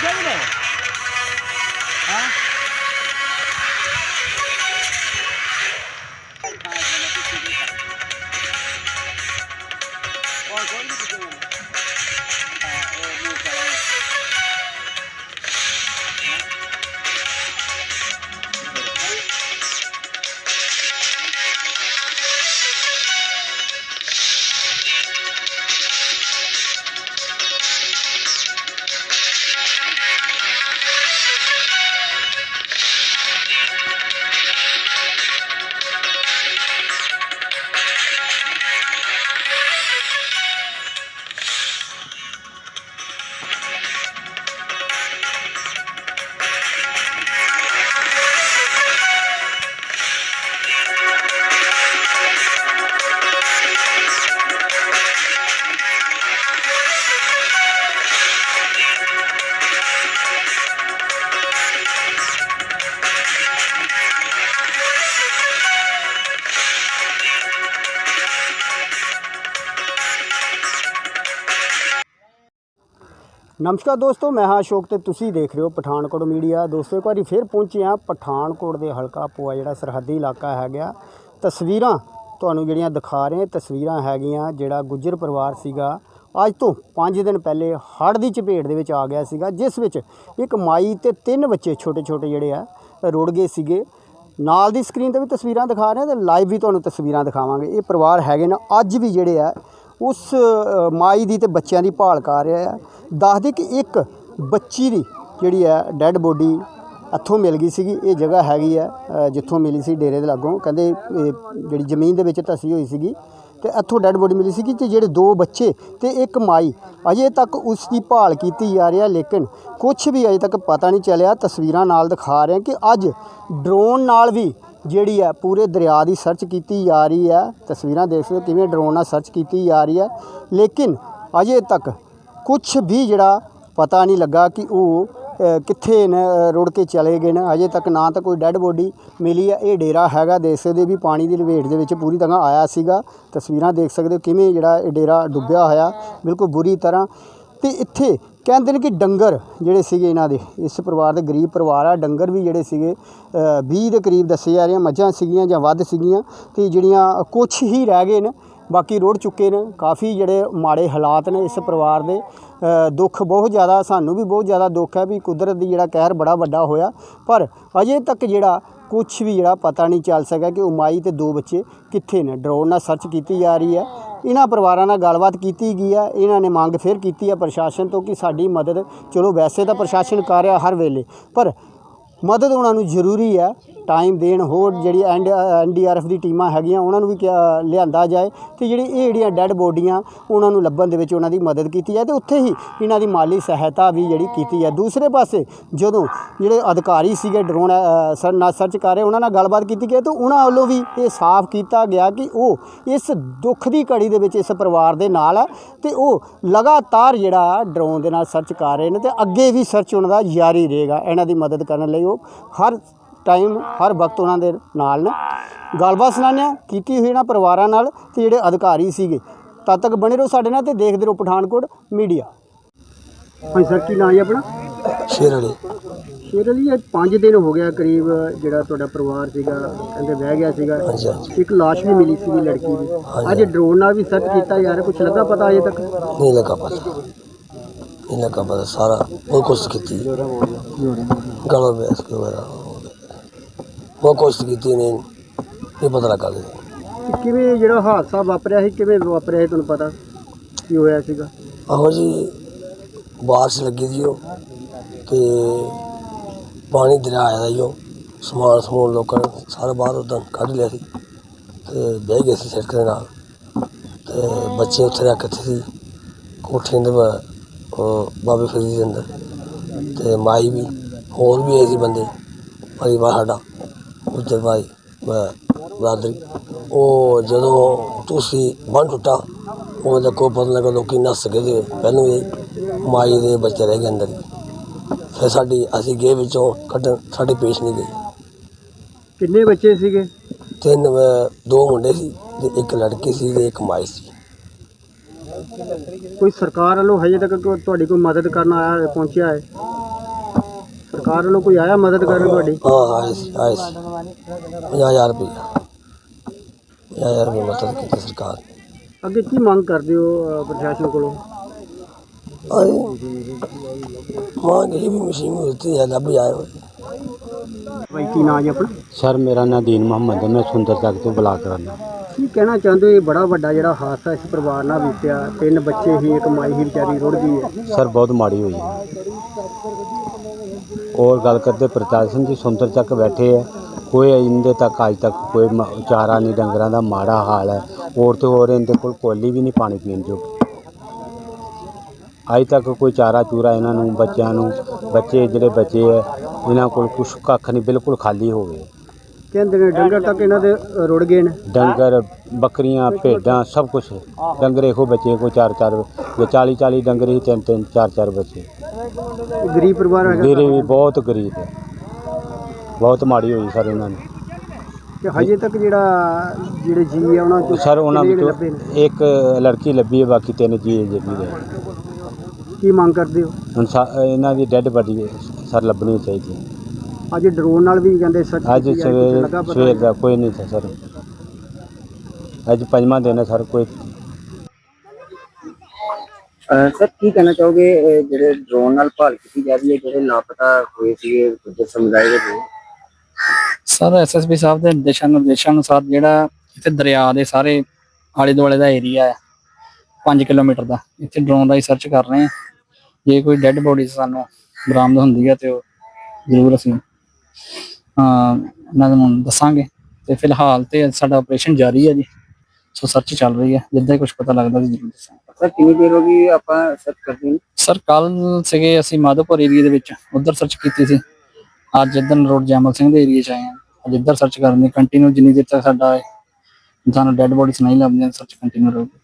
doing it. ਨਮਸਕਾਰ ਦੋਸਤੋ, ਮੈਂ ਹਾਂ ਅਸ਼ੋਕ ਤੇ ਤੁਸੀਂ ਦੇਖ ਰਹੇ ਹੋ ਪਠਾਨਕੋਟ ਮੀਡੀਆ। ਦੋਸਤੋ, ਇੱਕ ਵਾਰੀ ਫਿਰ ਪਹੁੰਚੇ ਹਾਂ ਪਠਾਨਕੋਟ ਦੇ ਹਲਕਾ ਪੋਆ ਜਿਹੜਾ ਸਰਹੱਦੀ ਇਲਾਕਾ ਹੈਗਾ। ਤਸਵੀਰਾਂ ਤੁਹਾਨੂੰ ਜਿਹੜੀਆਂ ਦਿਖਾ ਰਹੇ ਤਸਵੀਰਾਂ ਹੈਗੀਆਂ, ਜਿਹੜਾ ਗੁੱਜਰ ਪਰਿਵਾਰ ਸੀਗਾ, ਅੱਜ ਤੋਂ 5 ਦਿਨ ਪਹਿਲੇ ਹੜ੍ਹ ਦੀ ਚਪੇਟ ਦੇ ਵਿੱਚ ਆ ਗਿਆ ਸੀਗਾ, ਜਿਸ ਵਿੱਚ ਇੱਕ ਮਾਈ ਤੇ ਤਿੰਨ ਬੱਚੇ ਛੋਟੇ ਛੋਟੇ ਜਿਹੜੇ ਆ, ਰੁੜ ਗਏ ਸੀਗੇ। ਨਾਲ ਦੀ ਸਕਰੀਨ ਤੇ ਵੀ ਤਸਵੀਰਾਂ ਦਿਖਾ ਰਹੇ ਹਾਂ ਤੇ ਲਾਈਵ ਵੀ ਤੁਹਾਨੂੰ ਤਸਵੀਰਾਂ ਦਿਖਾਵਾਂਗੇ। ਇਹ ਪਰਿਵਾਰ ਹੈਗੇ ਨੇ, ਅੱਜ ਵੀ ਜਿਹੜੇ ਆ ਉਸ ਮਾਈ ਦੀ ਤੇ ਬੱਚਿਆਂ ਦੀ ਭਾਲ ਕਰ ਰਿਹਾ ਆ। ਦੱਸਦੇ ਕਿ ਇੱਕ ਬੱਚੀ ਦੀ ਜਿਹੜੀ ਹੈ, ਡੈੱਡ ਬੋਡੀ ਇੱਥੋਂ ਮਿਲ ਗਈ ਸੀਗੀ। ਇਹ ਜਗ੍ਹਾ ਹੈਗੀ ਹੈ ਜਿੱਥੋਂ ਮਿਲੀ ਸੀ ਡੇਰੇ ਦੇ ਲਾਗੋਂ। ਕਹਿੰਦੇ, ਇਹ ਜਿਹੜੀ ਜ਼ਮੀਨ ਦੇ ਵਿੱਚ ਧਸੀ ਹੋਈ ਸੀਗੀ ਤੇ ਇੱਥੋਂ ਡੈੱਡ ਬੋਡੀ ਮਿਲੀ ਸੀਗੀ ਤੇ ਜਿਹੜੇ ਦੋ ਬੱਚੇ ਤੇ ਇੱਕ ਮਾਈ। ਅਜੇ ਤੱਕ ਉਸ ਦੀ ਭਾਲ ਕੀਤੀ ਜਾ ਰਹੀ ਹੈ, ਲੇਕਿਨ ਕੁਝ ਵੀ ਅਜੇ ਤੱਕ ਪਤਾ ਨਹੀਂ ਚੱਲਿਆ। ਤਸਵੀਰਾਂ ਨਾਲ ਦਿਖਾ ਰਹੇ ਕਿ ਅੱਜ ਡਰੋਨ ਨਾਲ ਵੀ ਜਿਹੜੀ ਹੈ, ਪੂਰੇ ਦਰਿਆ ਦੀ ਸਰਚ ਕੀਤੀ ਜਾ ਰਹੀ ਹੈ। ਤਸਵੀਰਾਂ ਦੇਖ ਸਕਦੇ ਹੋ ਕਿਵੇਂ ਡਰੋਨ ਨਾਲ ਸਰਚ ਕੀਤੀ ਜਾ ਰਹੀ ਹੈ। ਲੇਕਿਨ ਅਜੇ ਤੱਕ ਕੁਝ ਵੀ ਜਿਹੜਾ ਪਤਾ ਨਹੀਂ ਲੱਗਾ ਕਿ ਉਹ ਕਿੱਥੇ ਨੇ ਰੁੜ ਕੇ ਚਲੇ ਗਏ ਨੇ। ਅਜੇ ਤੱਕ ਨਾ ਤਾਂ ਕੋਈ ਡੈੱਡ ਬੋਡੀ ਮਿਲੀ ਹੈ। ਇਹ ਡੇਰਾ ਹੈਗਾ, ਦੇਖ ਸਕਦੇ ਹੋ ਵੀ ਪਾਣੀ ਦੀ ਲਪੇਟ ਦੇ ਵਿੱਚ ਪੂਰੀ ਤਰ੍ਹਾਂ ਆਇਆ ਸੀਗਾ। ਤਸਵੀਰਾਂ ਦੇਖ ਸਕਦੇ ਹੋ ਕਿਵੇਂ ਜਿਹੜਾ ਇਹ ਡੇਰਾ ਡੁੱਬਿਆ ਹੋਇਆ। ਬਿਲਕੁਲ ਬੁਰੀ ਤਰ੍ਹਾਂ। ਤੇ ਇੱਥੇ ਕਹਿੰਦੇ ਨੇ ਕਿ ਡੰਗਰ ਜਿਹੜੇ ਸੀਗੇ ਇਹਨਾਂ ਦੇ, ਇਸ ਪਰਿਵਾਰ ਦੇ ਗਰੀਬ ਪਰਿਵਾਰ ਆ, ਡੰਗਰ ਵੀ ਜਿਹੜੇ ਸੀਗੇ 20 ਦੇ ਕਰੀਬ ਦੱਸੇ ਜਾ ਰਹੇ ਮੱਝਾਂ ਸੀਗੀਆਂ ਜਾਂ ਵੱਧ ਸੀਗੀਆਂ, ਤੇ ਜਿਹੜੀਆਂ ਕੁਛ ਹੀ ਰਹਿ ਗਏ ਨੇ ਬਾਕੀ ਰੁੜ ਚੁੱਕੇ ਨੇ, ਕਾਫੀ ਜਿਹੜੇ ਮਾੜੇ ਹਾਲਾਤ ਨੇ ਇਸ ਪਰਿਵਾਰ ਦੇ ਦੁੱਖ ਬਹੁਤ ਜ਼ਿਆਦਾ, ਸਾਨੂੰ ਵੀ ਬਹੁਤ ਜ਼ਿਆਦਾ ਦੁੱਖ ਹੈ ਵੀ ਕੁਦਰਤ ਦੀ ਜਿਹੜਾ ਕਹਿਰ ਬੜਾ ਵੱਡਾ ਹੋਇਆ, ਪਰ ਅਜੇ ਤੱਕ ਜਿਹੜਾ ਕੁਝ ਵੀ ਜਿਹੜਾ ਪਤਾ ਨਹੀਂ ਚੱਲ ਸਕਿਆ ਕਿ ਉਮਾਈ ਮਾਈ ਤੇ ਦੋ ਬੱਚੇ ਕਿੱਥੇ ਨੇ। ਡਰੋਨ ਨਾਲ ਸਰਚ ਕੀਤੀ ਜਾ ਰਹੀ ਹੈ। ਇਹਨਾਂ ਪਰਿਵਾਰਾਂ ਨਾਲ ਗੱਲਬਾਤ ਕੀਤੀ ਗਈ ਹੈ। ਇਹਨਾਂ ਨੇ ਮੰਗ ਫਿਰ ਕੀਤੀ ਹੈ ਪ੍ਰਸ਼ਾਸਨ ਤੋਂ ਕਿ ਸਾਡੀ ਮਦਦ, ਚਲੋ ਵੈਸੇ ਤਾਂ ਪ੍ਰਸ਼ਾਸਨ ਕਰ ਰਿਹਾ ਹਰ ਵੇਲੇ, ਪਰ ਮਦਦ ਉਹਨਾਂ ਨੂੰ ਜ਼ਰੂਰੀ ਹੈ। ਟਾਈਮ ਦੇਣ ਹੋਰ ਜਿਹੜੀ ਐਨ ਡੀ ਆਰ ਐਫ ਦੀ ਟੀਮਾਂ ਹੈਗੀਆਂ, ਉਹਨਾਂ ਨੂੰ ਵੀ ਕਿਹਾ- ਲਿਆਂਦਾ ਜਾਏ ਤੇ ਜਿਹੜੀ ਇਹ ਜਿਹੜੀਆਂ ਡੈੱਡ ਬੋਡੀਆਂ ਉਹਨਾਂ ਨੂੰ ਲੱਭਣ ਦੇ ਵਿੱਚ ਉਹਨਾਂ ਦੀ ਮਦਦ ਕੀਤੀ ਜਾਏ ਤੇ ਉੱਥੇ ਹੀ ਇਹਨਾਂ ਦੀ ਮਾਲੀ ਸਹਾਇਤਾ ਵੀ ਜਿਹੜੀ ਕੀਤੀ ਹੈ ਦੂਸਰੇ ਪਾਸੇ ਜਦੋਂ ਜਿਹੜੇ ਅਧਿਕਾਰੀ ਸੀਗੇ, ਡਰੋਨ ਸਰ, ਨਾਲ ਸਰਚ ਕਰ ਰਹੇ, ਉਹਨਾਂ ਨਾਲ ਗੱਲਬਾਤ ਕੀਤੀ ਗਈ ਤਾਂ ਉਹਨਾਂ ਵੱਲੋਂ ਵੀ ਇਹ ਸਾਫ਼ ਕੀਤਾ ਗਿਆ ਕਿ ਉਹ ਇਸ ਦੁੱਖ ਦੀ ਘੜੀ ਦੇ ਵਿੱਚ ਇਸ ਪਰਿਵਾਰ ਦੇ ਨਾਲ ਹੈ ਤੇ ਉਹ ਲਗਾਤਾਰ ਜਿਹੜਾ ਡਰੋਨ ਦੇ ਨਾਲ ਸਰਚ ਕਰ ਰਹੇ ਨੇ ਤੇ ਅੱਗੇ ਵੀ ਸਰਚ ਉਹਨਾਂ ਦਾ ਜਾਰੀ ਰਹੇਗਾ। ਇਹਨਾਂ ਦੀ ਮਦਦ ਕਰਨ ਲਈ ਉਹ ਹਰ ਟਾਈਮ ਹਰ ਵਕਤ ਉਹਨਾਂ ਦੇ ਨਾਲ ਨੇ। ਗੱਲਬਾਤ ਸੁਣਾਉਂਦੇ ਕੀਤੀ ਹੋਈ ਇਹਨਾਂ ਪਰਿਵਾਰਾਂ ਨਾਲ ਤੇ ਜਿਹੜੇ ਅਧਿਕਾਰੀ ਸੀਗੇ। ਤਦ ਤੱਕ ਬਣੇ ਰਹੋ ਸਾਡੇ ਨਾਲ ਤੇ ਦੇਖਦੇ ਰਹੋ ਪਠਾਨਕੋਟ ਮੀਡੀਆ। ਹਾਂਜੀ ਸਰ ਕੀ ਨਾਂ ਹੈ ਆਪਣਾ? ਸ਼ੇਰ ਵਾਲੀ ਸ਼ੇਰ ਜੀ ਇਹ 5 ਦਿਨ ਹੋ ਗਿਆ ਕਰੀਬ ਜਿਹੜਾ ਤੁਹਾਡਾ ਪਰਿਵਾਰ ਸੀਗਾ ਕਹਿੰਦੇ ਬਹਿ ਗਿਆ ਸੀਗਾ। ਇੱਕ ਲਾਸ਼ ਵੀ ਮਿਲੀ ਸੀ ਲੜਕੀ ਦੀ। ਅੱਜ ਡਰੋਨ ਨਾਲ ਵੀ ਸਰਚ ਕੀਤਾ ਯਾਰ ਕੁਝ ਲੱਗਾ ਪਤਾ ਅਜੇ ਤੱਕ? ਨਹੀਂ ਲੱਗਾ ਪਤਾ। ਨਹੀਂ ਲੱਗਾ ਪਤਾ ਸਾਰਾ ਬਹੁਤ ਕੋਸ਼ਿਸ਼ ਕੀਤੀ। ਗਲੋਂ ਬੈਸ ਕੇ ਵਰਾ ਬਹੁਤ ਕੋਸ਼ਿਸ਼ ਕੀਤੀ ਨਹੀਂ ਨਹੀਂ ਪਤਾ ਲੱਗਾ ਕਿ ਕਿਵੇਂ ਜਿਹੜਾ ਹਾਦਸਾ ਵਾਪਰਿਆ ਸੀ ਕਿਵੇਂ ਵਾਪਰਿਆ ਸੀ ਤੁਹਾਨੂੰ ਪਤਾ? ਕੀ ਹੋਇਆ ਸੀਗਾ? ਆਹੋ ਜੀ ਬਾਰਿਸ਼ ਲੱਗੀ ਦੀ ਉਹ ਤੇ ਪਾਣੀ ਦਰਿਆ ਆਇਆ ਜੀ ਉਹ ਸਮਾਨ ਸਮੂਨ ਲੋਕਾਂ ਨੇ ਸਾਰਾ ਬਾਹਰ ਉਦੋਂ ਕੱਢ ਲਿਆ ਸੀ ਤੇ ਬਹਿ ਗਏ ਸੀ ਸੜਕ ਦੇ ਨਾਲ। ਤੇ ਬੱਚੇ ਉੱਥੇ ਰੱਖ ਕੇ ਸੀ ਕੋਠੇ ਦੇ ਬ- ਉਹ ਬਾਬੇ ਫਰੀਦ ਦੇ ਅੰਦਰ। ਤੇ ਮਾਈ ਵੀ ਹੋਰ ਵੀ ਆਏ ਸੀ ਬੰਦੇ ਪਰਿਵਾਰ ਸਾਡਾ। ਬ- ਬਰਾਦਰੀ ਉਹ ਜਦੋਂ ਤੁਸੀਂ ਬੰਨ ਟੁੱਟਾ ਉਹ ਦੇਖੋ ਪਤਾ ਲੱਗਾ ਲੋਕੀ ਨੱਸ ਗਏ ਤੇ ਪਹਿਲਾਂ ਹੀ ਮਾਈ ਦੇ ਬੱਚੇ ਰਹਿ ਗਏ ਅੰਦਰ ਫਿਰ ਸਾਡੀ ਅਸੀਂ ਗਏ ਵਿੱਚੋਂ ਕੱਢਣ ਸਾਡੇ ਪੇਸ਼ ਨਹੀਂ ਗਏ ਕਿੰਨੇ ਬੱਚੇ ਸੀਗੇ? ਤਿੰਨ ਅਹ, ਦੋ ਮੁੰਡੇ ਸੀ ਤੇ ਇੱਕ ਲੜਕੀ ਸੀ ਤੇ ਇੱਕ ਮਾਈ ਸੀ। ਕੋਈ ਸਰਕਾਰ ਵੱਲੋਂ ਹਜੇ ਤੱਕ ਤੁਹਾਡੀ ਕੋਈ ਮਦਦ ਕਰਨ ਆਇਆ ਪਹੁੰਚਿਆ ਹੈ? ਸਰਕਾਰ ਵੱਲੋਂ ਕੋਈ ਆਇਆ ਮਦਦ ਕਰਨ ਤੁਹਾਡੀ? ਹਾਂ ਆਏ ਸੀ ਆਏ ਸੀ। ਪੰਜਾਹ ਹਜ਼ਾਰ ਰੁਪਇਆ ਪੰਜਾਹ ਹਜ਼ਾਰ ਰੁਪਏ ਮਦਦ ਕੀਤੀ ਸਰਕਾਰ ਨੇ। ਅੱਗੇ ਕੀ ਮੰਗ ਕਰਦੇ ਹੋ ਪ੍ਰਸ਼ਾਸਨ ਕੋਲੋਂ? ਆਏ ਮਾਂ ਗਈ ਵੀ ਮਸ਼ੀਨ ਹੋਤੀ ਹੈ ਲੱਭ ਜਾਏ ਹੋਏ ਭਾਈ ਕੀ ਨਾਂ ਜੀ ਆਪਣਾ? ਸਰ ਮੇਰਾ ਨਾਂ ਦੀਨ ਮੁਹੰਮਦ ਹੈ। ਮੈਂ ਸੁੰਦਰ ਤੱਕ ਤੋਂ ਬਲਾਕ ਕਰਨਾ ਕੀ ਕਹਿਣਾ ਚਾਹੁੰਦੇ ਹੋ? ਇਹ ਬੜਾ ਵੱਡਾ ਜਿਹੜਾ ਹਾਦਸਾ ਇਸ ਪਰਿਵਾਰ ਨਾਲ ਬੀਤਿਆ। ਤਿੰਨ ਬੱਚੇ ਹੀ, ਇੱਕ ਮਾਈ ਹੀ ਵਿਚਾਰੀ ਰੁੜ ਗਈ ਹੈ। ਸਰ, ਬਹੁਤ ਮਾੜੀ ਹੋਈ ਹੈ। ਔਰ ਗੱਲ ਕਰਦੇ ਪ੍ਰਸ਼ਾਸਨ ਜੀ, ਸੁੰਦਰ ਤੱਕ ਬੈਠੇ ਹੈ। ਕੋਈ ਇਹਦੇ ਤੱਕ, ਅੱਜ ਤੱਕ ਕੋਈ ਮ- ਚਾਰਾ ਨਹੀਂ, ਡੰਗਰਾਂ ਦਾ ਮਾੜਾ ਹਾਲ ਹੈ। ਹੋਰ ਤੇ ਹੋਰ ਇਹਦੇ ਕੋਲ ਕੋਲੀ ਵੀ ਨਹੀਂ ਪਾਣੀ ਪੀਣ ਜੋ ਅੱਜ ਤੱਕ ਕੋਈ ਚਾਰਾ ਚੂਰਾ ਇਹਨਾਂ ਨੂੰ, ਬੱਚਿਆਂ ਨੂੰ, ਬੱਚੇ ਜਿਹੜੇ ਬੱਚੇ ਹੈ, ਇਹਨਾਂ ਕੋਲ ਕੁਛ ਕੱਖ ਨਹੀਂ, ਬਿਲਕੁਲ ਖਾਲੀ ਹੋ ਕਹਿੰਦੇ ਨੇ ਡੰਗਰ ਤੱਕ ਇਹਨਾਂ ਦੇ ਅ, ਰੁੜ ਗਏ ਨੇ। ਡੰਗਰ ਬੱਕਰੀਆਂ ਭੇਡਾਂ ਸਭ ਕੁਝ ਡੰਗਰ ਇਹੋ ਬੱਚੇ ਕੋ ਚਾਰ ਚਾਰ ਜੇ 40 40 ਡੰਗਰ ਹੀ ਤਿੰਨ ਤਿੰਨ ਚਾਰ ਚਾਰ ਬੱਚੇ। ਇਹ ਗਰੀਬ ਪਰਿਵਾਰ ਹੈਗਾ ਮੇਰੇ ਵੀ ਬਹੁਤ ਗਰੀਬ ਹੈ। ਬਹੁਤ ਮਾੜੀ ਹੋਈ ਸਰ ਇਹਨਾਂ ਨੂੰ ਤੇ ਹਜੇ ਤੱਕ ਜਿਹੜਾ ਜਿਹੜੇ ਜੀ ਆ ਉਹਨਾਂ ਚੋਂ ਸਰ ਉਹਨਾਂ ਕਿੰਨੇ ਵਿੱਚੋਂ ਲੱਭੇ ਨੇ? ਇੱਕ ਲੜਕੀ ਲੱਭੀ ਹੈ ਬਾਕੀ ਤਿੰਨ ਜੀ ਜੇ ਵੀ ਰਹੇ ਕੀ ਮੰਗ ਕਰਦੇ ਹੋ? ਹੁਣ ਸਾ- ਇਹਨਾਂ ਦੀ ਡੈੱਡ ਬਾਡੀ ਸਰ ਲੱਭਣੀ ਚਾਹੀਦੀ ਹੈ। ਅੱਜ ਡਰੋਨ ਨਾਲ ਵੀ ਕਹਿੰਦੇ ਸਰਚ ਅੱਜ ਕੀਤੀ ਜਾਏ, ਕੁਛ ਸਵੇਰ ਲੱਗਾ ਪਤਾ ਸਵੇਰ ਦਾ ਕੋਈ ਨਹੀਂ ਸੀ ਸਰ। ਅੱਜ ਪੰਜਵਾਂ ਦਿਨ ਹੈ ਸਰ ਕੋਈ ਸਰ ਕੀ ਕਹਿਣਾ ਚਾਹੋਗੇ ਇਹ ਜਿਹੜੇ ਡਰੋਨ ਨਾਲ ਭਾਲ ਕੀਤੀ ਜਾ ਰਹੀ ਹੈ ਜਿਹੜੇ ਲਾਪਤਾ ਹੋਏ ਸੀਗੇ ਗੁੱਜਰ ਸਮੁਦਾਇ ਦੇ ਲੋਕ? ਸਰ ਐਸਐਸਪੀ ਸਾਹਿਬ ਦੇ ਦਿਸ਼ਾ ਨਿਰਦੇਸ਼ਾਂ ਅਨੁਸਾਰ ਜਿਹੜਾ ਇੱਥੇ ਦਰਿਆ ਦੇ ਸਾਰੇ ਆਲੇ ਦੁਆਲੇ ਦਾ ਏਰੀਆ ਹੈ 5 ਕਿਲੋਮੀਟਰ ਦਾ ਇੱਥੇ ਡਰੋਨ ਰਾਹੀਂ ਸਰਚ ਕਰ ਰਹੇ ਹਾਂ। ਜੇ ਕੋਈ ਡੈੱਡ ਬੋਡੀ ਸਾਨੂੰ ਬਰਾਮਦ ਹੁੰਦੀ ਹੈ ਤੇ ਉਹ ਜ਼ਰੂਰ ਅਸੀਂ ਇਹਨਾਂ ਨੂੰ ਦੱਸਾਂਗੇ। ਤੇ ਫਿਲਹਾਲ ਤੇ ਸਾਡਾ ਆਪਰੇਸ਼ਨ ਜਾਰੀ ਹੈ ਜੀ। ਸੋ ਸਰਚ ਚੱਲ ਰਹੀ ਹੈ। ਜਿੱਦਾਂ ਕੁਝ ਪਤਾ ਲੱਗਦਾ ਤਾਂ ਜ਼ਰੂਰ ਦੱਸਾਂਗੇ। ਸਰ ਕਿੰਨੀ ਦੇਰ ਹੋ ਗਈ ਆਪਾਂ ਸਰਚ ਕਰਦੇ ਹਾਂ ਸਰ ਕੱਲ ਸੀਗੇ ਅਸੀਂ ਮਾਧੋਪੁਰ ਏਰੀਆ ਦੇ ਵਿੱਚ। ਉਧਰ ਸਰਚ ਕੀਤੀ ਸੀ। ਅੱਜ ਇੱਧਰ ਰੋਡ ਜੈਮਲ ਸਿੰਘ ਦੇ ਏਰੀਆ ਚ ਆਏ ਹਾਂ। ਅੱਜ ਇੱਧਰ ਸਰਚ ਕਰਨ ਕੰਟੀਨਿਊ ਜਿੰਨੀ ਦੇਰ ਤੱਕ ਸਾਡਾ ਸਾਨੂੰ ਡੈੱਡ ਬੋਡੀਜ਼ ਨਹੀਂ ਲੱਭਦੀਆਂ ਸਰਚ ਕੰਟੀਨਿਊ ਰਹੂਗੀ।